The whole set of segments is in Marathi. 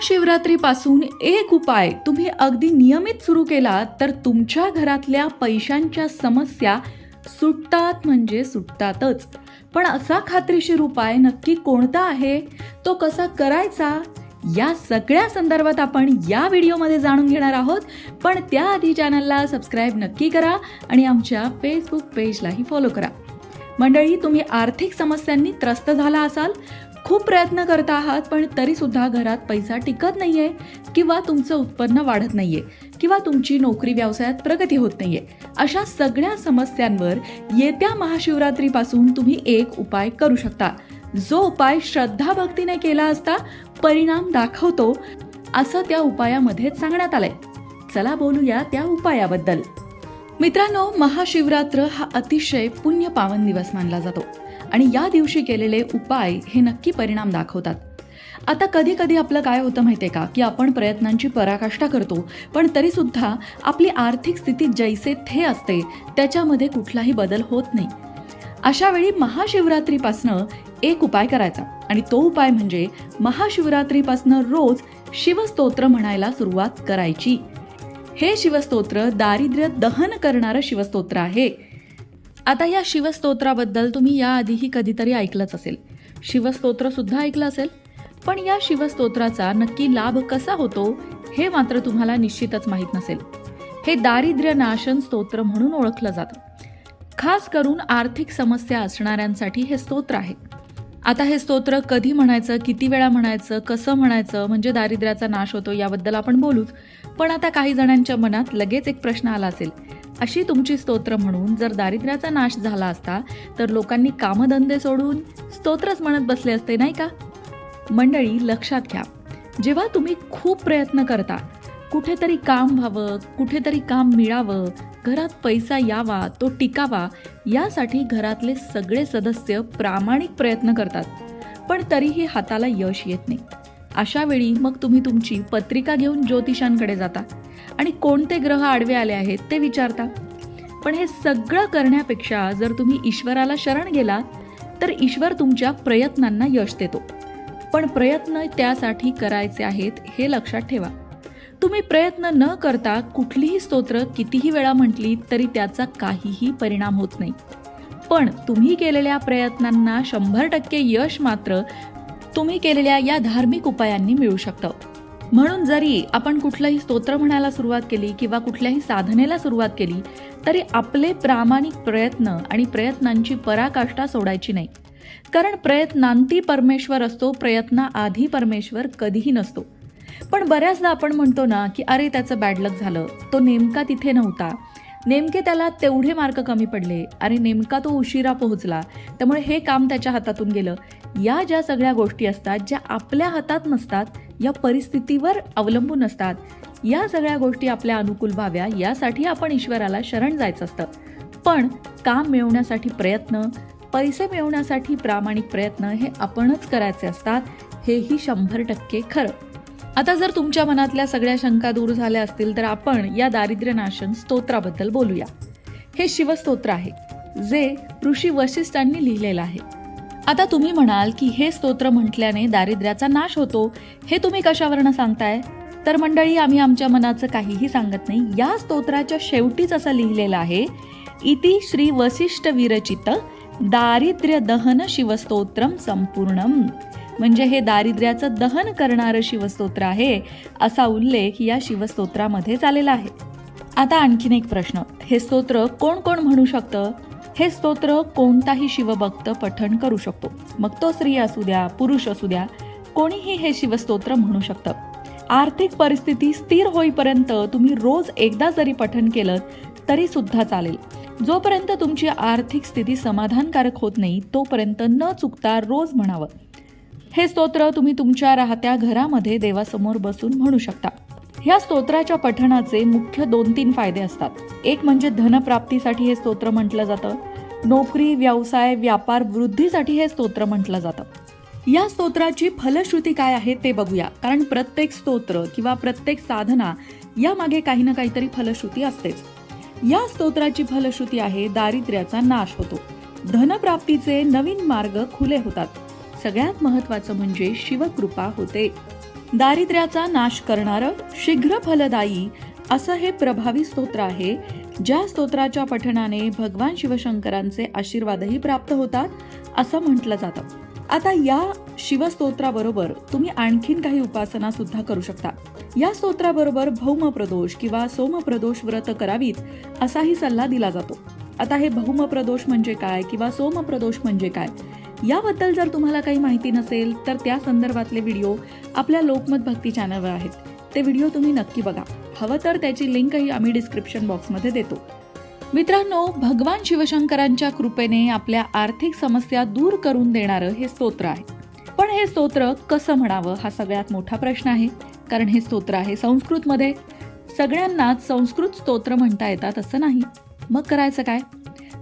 महाशिवरात्रीपासून एक उपाय तुम्ही अगदी नियमित सुरू केला तर तुमच्या घरातल्या पैशांच्या समस्या सुटतात म्हणजे सुटतातच. पण असा खात्रीशीर उपाय नक्की कोणता आहे? तो कसा करायचा? या सगळ्या संदर्भात आपण या व्हिडिओमध्ये जाणून घेणार आहोत. पण त्याआधी चॅनलला सबस्क्राईब नक्की करा आणि आमच्या फेसबुक पेजलाही फॉलो करा. मंडळी तुम्ही आर्थिक समस्यांनी त्रस्त झाला असाल? खूप प्रयत्न करत आहात पण तरी सुद्धा घरात पैसा टिकत नाहीये किंवा तुमचं उत्पन्न वाढत नाहीये किंवा तुमची नोकरी व्यवसायात प्रगती होत नाहीये. अशा सगळ्या समस्यांवर येत्या महाशिवरात्रीपासून तुम्ही एक उपाय करू शकता. जो उपाय श्रद्धा भक्तीने केला असता परिणाम दाखवतो असं त्या उपायामध्ये सांगण्यात आलंय. चला बोलूया त्या उपायाबद्दल. मित्रांनो महाशिवरात्र हा अतिशय पुण्य पावन दिवस मानला जातो. आणि या दिवशी केलेले उपाय हे नक्की परिणाम दाखवतात. आता कधी कधी आपलं काय होतं माहिती आहे का? की आपण प्रयत्नांची पराकाष्ठा करतो पण तरीसुद्धा आपली आर्थिक स्थिती जैसे थे असते त्याच्यामध्ये कुठलाही बदल होत नाही. अशा वेळी महाशिवरात्रीपासनं एक उपाय करायचा. आणि तो उपाय म्हणजे महाशिवरात्रीपासनं रोज शिवस्तोत्र म्हणायला सुरुवात करायची. हे शिवस्तोत्र दारिद्र्य दहन करणारं शिवस्तोत्र आहे. आता या शिवस्तोत्राबद्दल तुम्ही याआधीही कधीतरी ऐकलंच असेल. शिवस्तोत्र सुद्धा ऐकलं असेल. पण या शिवस्तोत्राचा नक्की लाभ कसा होतो हे मात्र तुम्हाला निश्चितच माहीत नसेल. हे दारिद्र्य नाशन स्तोत्र म्हणून ओळखलं जातं. खास करून आर्थिक समस्या असणाऱ्यांसाठी हे स्तोत्र आहे. आता हे स्तोत्र कधी म्हणायचं किती वेळा म्हणायचं कसं म्हणायचं म्हणजे दारिद्र्याचा नाश होतो याबद्दल आपण बोलूच. पण आता काही जणांच्या मनात लगेच एक प्रश्न आला असेल. अशी तुमची स्तोत्र म्हणून जर दारिद्र्याचा नाश झाला असता तर लोकांनी कामधंदे सोडून स्तोत्रच म्हणत बसले असते नाही का? मंडळी लक्षात घ्या. जेव्हा तुम्ही खूप प्रयत्न करता कुठेतरी काम व्हावं कुठेतरी काम मिळावं घरात पैसा यावा तो टिकावा यासाठी घरातले सगळे सदस्य प्रामाणिक प्रयत्न करतात. पण तरीही हाताला यश येत नाही. अशा वेळी मग तुम्ही तुमची पत्रिका घेऊन ज्योतिषांकडे जाता. आणि कोणते ग्रह आडवे आले आहेत ते विचारता. पण हे सगळं करण्यापेक्षा जर तुम्ही ईश्वराला शरण गेलात तर ईश्वर तुमच्या प्रयत्नांना यश देतो. पण प्रयत्न त्यासाठी करायचे आहेत हे लक्षात ठेवा. तुम्ही प्रयत्न न करता कुठलीही स्तोत्र कितीही वेळा म्हटली तरी त्याचा काहीही परिणाम होत नाही. पण तुम्ही केलेल्या प्रयत्नांना शंभर टक्के यश मात्र तुम्ही केलेल्या या धार्मिक उपायांनी मिळू शकतं. म्हणून जरी आपण कुठलंही स्तोत्र म्हणायला सुरुवात केली किंवा कुठल्याही साधनेला सुरुवात केली तरी आपले प्रामाणिक प्रयत्न आणि प्रयत्नांची पराकाष्ठा सोडायची नाही. कारण प्रयत्नांती परमेश्वर असतो प्रयत्नाआधी परमेश्वर कधीही नसतो. पण बऱ्याचदा आपण म्हणतो ना की अरे त्याचं बॅड लक झालं. तो नेमका तिथे नव्हता. नेमके त्याला तेवढे मार्क कमी पडले. अरे नेमका तो उशिरा पोहोचला. त्यामुळे हे काम त्याच्या हातातून गेलं. या ज्या सगळ्या गोष्टी असतात ज्या आपल्या हातात नसतात या परिस्थितीवर अवलंबून असतात. या सगळ्या गोष्टी आपल्या अनुकूल व्हाव्या यासाठी आपण ईश्वराला शरण जायचं असतं. पण काम मिळवण्यासाठी प्रयत्न पैसे मिळवण्यासाठी प्रामाणिक प्रयत्न हे आपणच करायचे असतात हेही शंभर टक्के खरं. आता जर तुमच्या मनातल्या सगळ्या शंका दूर झाल्या असतील तर आपण या दारिद्र्य नाशन स्तोत्राबद्दल बोलूया. हे शिवस्तोत्र आहे जे ऋषी वशिष्ठांनी लिहिलेलं आहे. आता तुम्ही म्हणाल की हे स्तोत्र म्हटल्याने दारिद्र्याचा नाश होतो. हे तुम्ही कशावरनं सांगताय? तर मंडळी आम्ही आमच्या मनाचं काहीही सांगत नाही. या स्तोत्राच्या शेवटीच असं लिहिलेलं आहे इति श्री वसिष्ठ विरचित दारिद्र्य दहन शिवस्तोत्रम संपूर्णम. म्हणजे हे दारिद्र्याचं दहन करणारं शिवस्तोत्र आहे असा उल्लेख या शिवस्तोत्रामध्ये झालेला आहे. आता आणखीन एक प्रश्न हे स्तोत्र कोण कोण म्हणू शकतं? हे स्तोत्र कोणताही शिवभक्त पठण करू शकतो. मग तो स्त्री असू द्या पुरुष असू द्या कोणीही हे शिवस्तोत्र म्हणू शकतं. आर्थिक परिस्थिती स्थिर होईपर्यंत तुम्ही रोज एकदा जरी पठण केलं तरी सुद्धा चालेल. जोपर्यंत तुमची आर्थिक स्थिती समाधानकारक होत नाही तोपर्यंत न चुकता रोज म्हणावं. हे स्तोत्र तुम्ही तुमच्या राहत्या घरामध्ये देवासमोर बसून म्हणू शकता. ह्या स्तोत्राच्या पठणाचे मुख्य दोन तीन फायदे असतात. एक म्हणजे धनप्राप्तीसाठी हे स्तोत्र म्हटलं जातं. नोकरी व्यवसाय व्यापार वृद्धीसाठी हे स्तोत्र म्हटलं जातं. या स्तोत्राची फलश्रुती काय आहे ते बघूया. कारण प्रत्येक स्तोत्र किंवा प्रत्येक साधना यामागे काही ना काहीतरी फलश्रुती असतेच. या स्तोत्राची फलश्रुती आहे दारिद्र्याचा नाश होतो. धनप्राप्तीचे नवीन मार्ग खुले होतात. सगळ्यात महत्वाचं म्हणजे शिवकृपा होते. दारिद्र्याचा नाश करणारं शीघ्र फलदायी असं हे प्रभावी स्तोत्र आहे. ज्या स्तोत्राच्या पठणाने भगवान शिवशंकरांचे आशीर्वादही प्राप्त होतात असं म्हटलं जातं. आता या शिवस्तोत्राबरोबर तुम्ही आणखीन काही उपासना सुद्धा करू शकता. या स्तोत्राबरोबर भौम प्रदोष किंवा सोम प्रदोष व्रत करावीत असाही सल्ला दिला जातो. आता हे भौम प्रदोष म्हणजे काय किंवा सोम प्रदोष म्हणजे काय? याबद्दल जर तुम्हाला काही माहिती नसेल तर त्या संदर्भातले व्हिडिओ आपल्या लोकमत भक्ती चॅनलवर आहेत. ते व्हिडिओ तुम्ही नक्की बघा. हवं तर त्याची लिंकही आम्ही डिस्क्रिप्शन बॉक्समध्ये देतो. मित्रांनो भगवान शिवशंकरांच्या कृपेने आपल्या आर्थिक समस्या दूर करून देणारं हे स्तोत्र आहे. पण हे स्तोत्र कसं म्हणावं हा सगळ्यात मोठा प्रश्न आहे. कारण हे स्तोत्र आहे संस्कृतमध्ये. सगळ्यांनाच संस्कृत स्तोत्र म्हणता येतात असं नाही. मग करायचं काय?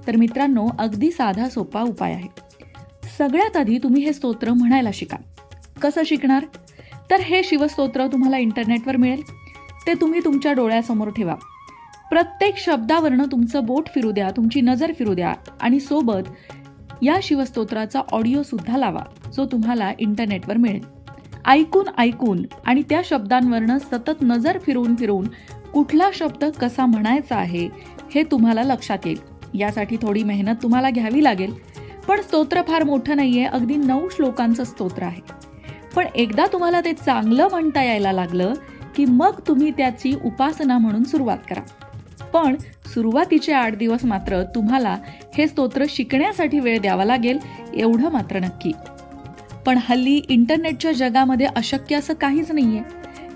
तर मित्रांनो अगदी साधा सोपा उपाय आहे. सगळ्यात आधी तुम्ही हे स्तोत्र म्हणायला शिका. कसं शिकणार? तर हे शिवस्तोत्र तुम्हाला इंटरनेटवर मिळेल. ते तुम्ही तुमच्या डोळ्यासमोर ठेवा. प्रत्येक शब्दावरनं तुमचं बोट फिरू द्या तुमची नजर फिरू द्या आणि सोबत या शिवस्तोत्राचा ऑडिओसुद्धा लावा जो तुम्हाला इंटरनेटवर मिळेल. ऐकून ऐकून आणि त्या शब्दांवरनं सतत नजर फिरवून फिरवून कुठला शब्द कसा म्हणायचा आहे हे तुम्हाला लक्षात येईल. यासाठी थोडी मेहनत तुम्हाला घ्यावी लागेल. पण स्तोत्र फार मोठं नाहीये. अगदी नऊ श्लोकांचं स्तोत्र आहे. पण एकदा तुम्हाला ते चांगलं म्हणता यायला लागलं की मग तुम्ही त्याची उपासना म्हणून सुरुवात करा. पण सुरुवातीचे आठ दिवस मात्र तुम्हाला हे स्तोत्र शिकण्यासाठी वेळ द्यावा लागेल एवढं मात्र नक्की. पण हल्ली इंटरनेटच्या जगामध्ये अशक्य असं काहीच नाहीये.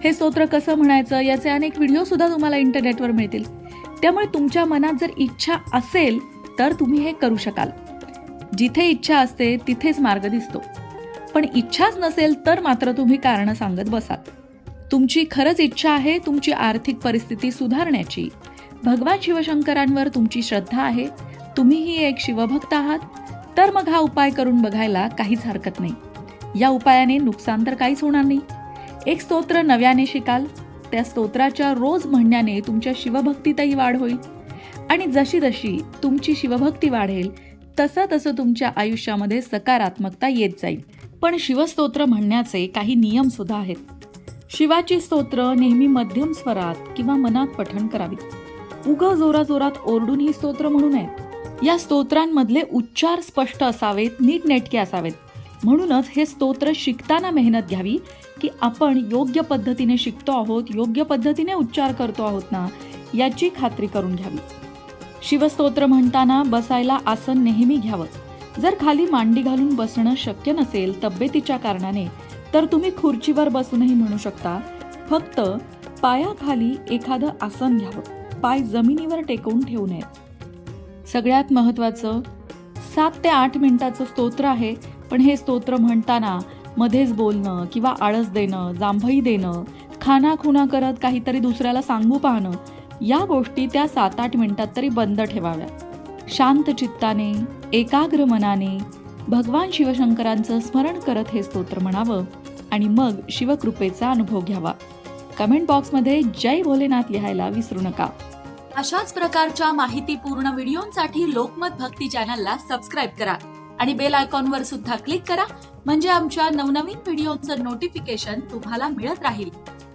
हे स्तोत्र कसं म्हणायचं याचे अनेक व्हिडिओ सुद्धा तुम्हाला इंटरनेटवर मिळतील. त्यामुळे तुमच्या मनात जर इच्छा असेल तर तुम्ही हे करू शकाल. जिथे इच्छा असते तिथेच मार्ग दिसतो. पण इच्छाच नसेल तर मात्र तुम्ही कारणं सांगत बसाल. तुमची खरंच इच्छा आहे तुमची आर्थिक परिस्थिती सुधारण्याची. भगवान शिवशंकरांवर तुमची श्रद्धा आहे. तुम्हीही एक शिवभक्त आहात. तर मग हा उपाय करून बघायला काहीच हरकत नाही. या उपायाने नुकसान तर काहीच होणार नाही. एक स्तोत्र नव्याने शिकाल. त्या स्तोत्राच्या रोज म्हणण्याने तुमच्या शिवभक्तीतही वाढ होईल. आणि जशी जशी तुमची शिवभक्ती वाढेल तसं तसं तुमच्या आयुष्यामध्ये सकारात्मकता येत जाईल. पण शिवस्तोत्र म्हणण्याचे काही नियम सुद्धा आहेत. शिवाची स्तोत्र नेहमी मध्यम स्वरात किंवा मनात पठण करावीत. उग जोराजोरात ओरडून ही स्तोत्र म्हणू नयेत. या स्तोत्रांमधले उच्चार स्पष्ट असावेत नीटनेटके असावेत. म्हणूनच हे स्तोत्र शिकताना मेहनत घ्यावी की आपण योग्य पद्धतीने शिकतो आहोत योग्य पद्धतीने उच्चार करतो आहोत ना याची खात्री करून घ्यावी. शिवस्तोत्र म्हणताना बसायला आसन नेहमी घ्यावं. जर खाली मांडी घालून बसणं शक्य नसेल तब्येतीच्या कारणाने तर तुम्ही खुर्चीवर बसूनही म्हणू शकता. फक्त पायाखाली एखादं आसन घ्यावं. पाय जमिनीवर टेकवून ठेवू नयेत. सगळ्यात महत्त्वाचं सात ते आठ मिनिटाचं स्तोत्र आहे पण हे स्तोत्र म्हणताना मध्येच बोलणं किंवा आळस देणं जांभई देणं खाना खुना करत काहीतरी दुसऱ्याला सांगू पाहणं या गोष्टी त्या सात आठ मिनिटात तरी बंद ठेवाव्या. शांत चित्ताने एकाग्र मनाने भगवान शिवशंकरांचं स्मरण करत हे स्तोत्र म्हणावं आणि मग शिवकृपेचा अनुभव घ्यावा. कमेंट बॉक्समध्ये जय भोलेनाथ लिहायला विसरू नका. अशाच प्रकारच्या माहितीपूर्ण व्हिडिओंसाठी लोकमत भक्ती चॅनलला सबस्क्राईब करा आणि बेल आयकॉनवर सुद्धा क्लिक करा म्हणजे आमच्या नवनवीन व्हिडिओचं नोटिफिकेशन तुम्हाला मिळत राहील.